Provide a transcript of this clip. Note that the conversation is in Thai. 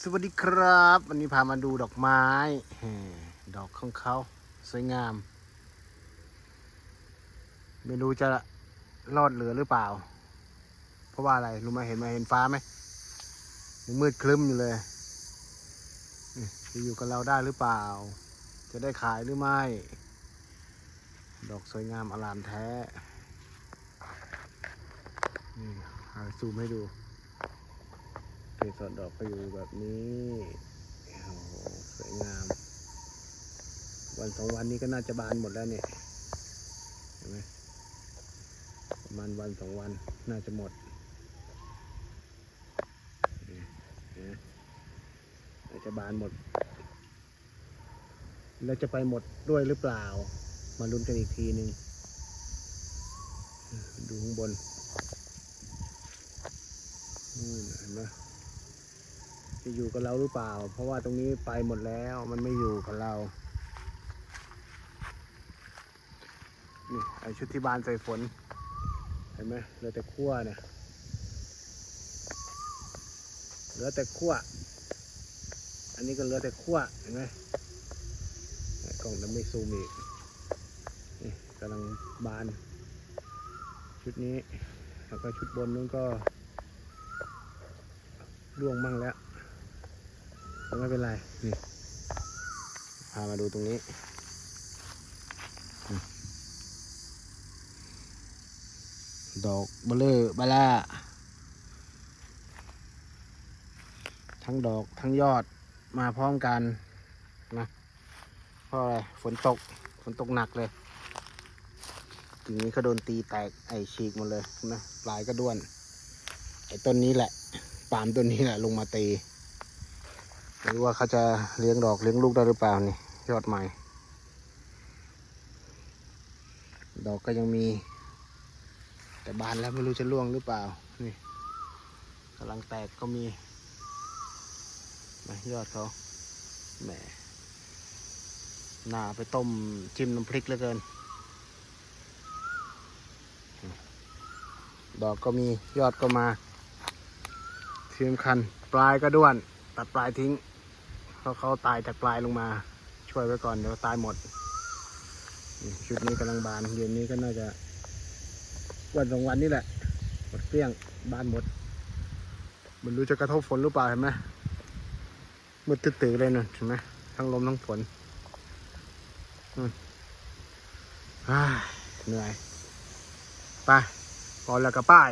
สวัสดีครับ วันนี้พามาดูดอกไม้ดอกของเขาสวยงาม ไม่รู้จะรอดเหลือหรือเปล่า เพราะว่าอะไรรู้ไหมเห็นไหมเห็นฟ้าไหมยังมืดครึ้มอยู่เลยจะอยู่กับเราได้หรือเปล่า จะได้ขายหรือไม่ ดอกสวยงามอลามแท้นี่ซูมให้ดู เกสรดอกก็อยู่แบบนี้โอ้โหสวยงาม วันสองวันนี้ก็น่าจะบานหมดแล้วเนี่ยเห็นไหมประมาณวันสองวันน่าจะหมดนี่เห็นไหมน่าจะบานหมด แล้วจะไปหมดด้วยหรือเปล่า มาลุ้นกันอีกทีหนึ่งดูข้างบน นู่นเห็นไหม จะอยู่กับเราหรือเปล่า เพราะว่าตรงนี้ไปหมดแล้วมันไม่อยู่กับเรา นี่ไอชุดที่บานใส่ฝน เห็นไหมเหลือแต่ขั้วเนี่ยเหลือแต่ขั้ว อันนี้ก็เหลือแต่ขั้วเห็นไหมกล่องจะไม่ซูมอีกนี่กำลังบาน ชุดนี้ แล้วก็ชุดบนนู้นก็ร่วงมั่งแล้ว แต่ไม่เป็นไร นี่ พามาดูตรงนี้ ดอกเบลอบาล่า ทั้งดอกทั้งยอดมาพร้อมกันนะเพราะอะไรฝนตก ฝนตกหนักเลยกิ่งนี้ก็โดนตีแตกไอฉีกหมดเลยนะปลายก็ด้วน ไอต้นนี้แหละ ปาล์มต้นนี้แหละลงมาตี ไม่รู้ว่าเขาจะเลี้ยงดอกเลี้ยงลูกได้หรือเปล่านี่ยอดใหม่ ดอกก็ยังมี แต่บานแล้วไม่รู้จะร่วงหรือเปล่านี่กำลังแตกก็มียอดเขาแหมน่าเอาไปต้มจิ้มน้ำพริกเหลือเกิน ดอกก็มียอดก็มาที่สำคัญปลายก็ด้วน ตัดปลายทิ้ง เพราเขาตายจากปลายลงมา ช่วยไว้ก่อนเดี๋ยวตายหมดชุดนี้กำลังบานเย็นนี้ก็น่าจะวันสองวันนี้แหละหมดเกลี้ยงบานหมดมันรู้จะกระทบฝนหรือเปล่าเห็นไหมมืดตื้อๆเลยนู่นเห็นไหมทั้งลมทั้งฝนนู่นอ้าเหนื่อยไปพอแล้วก็ป้าย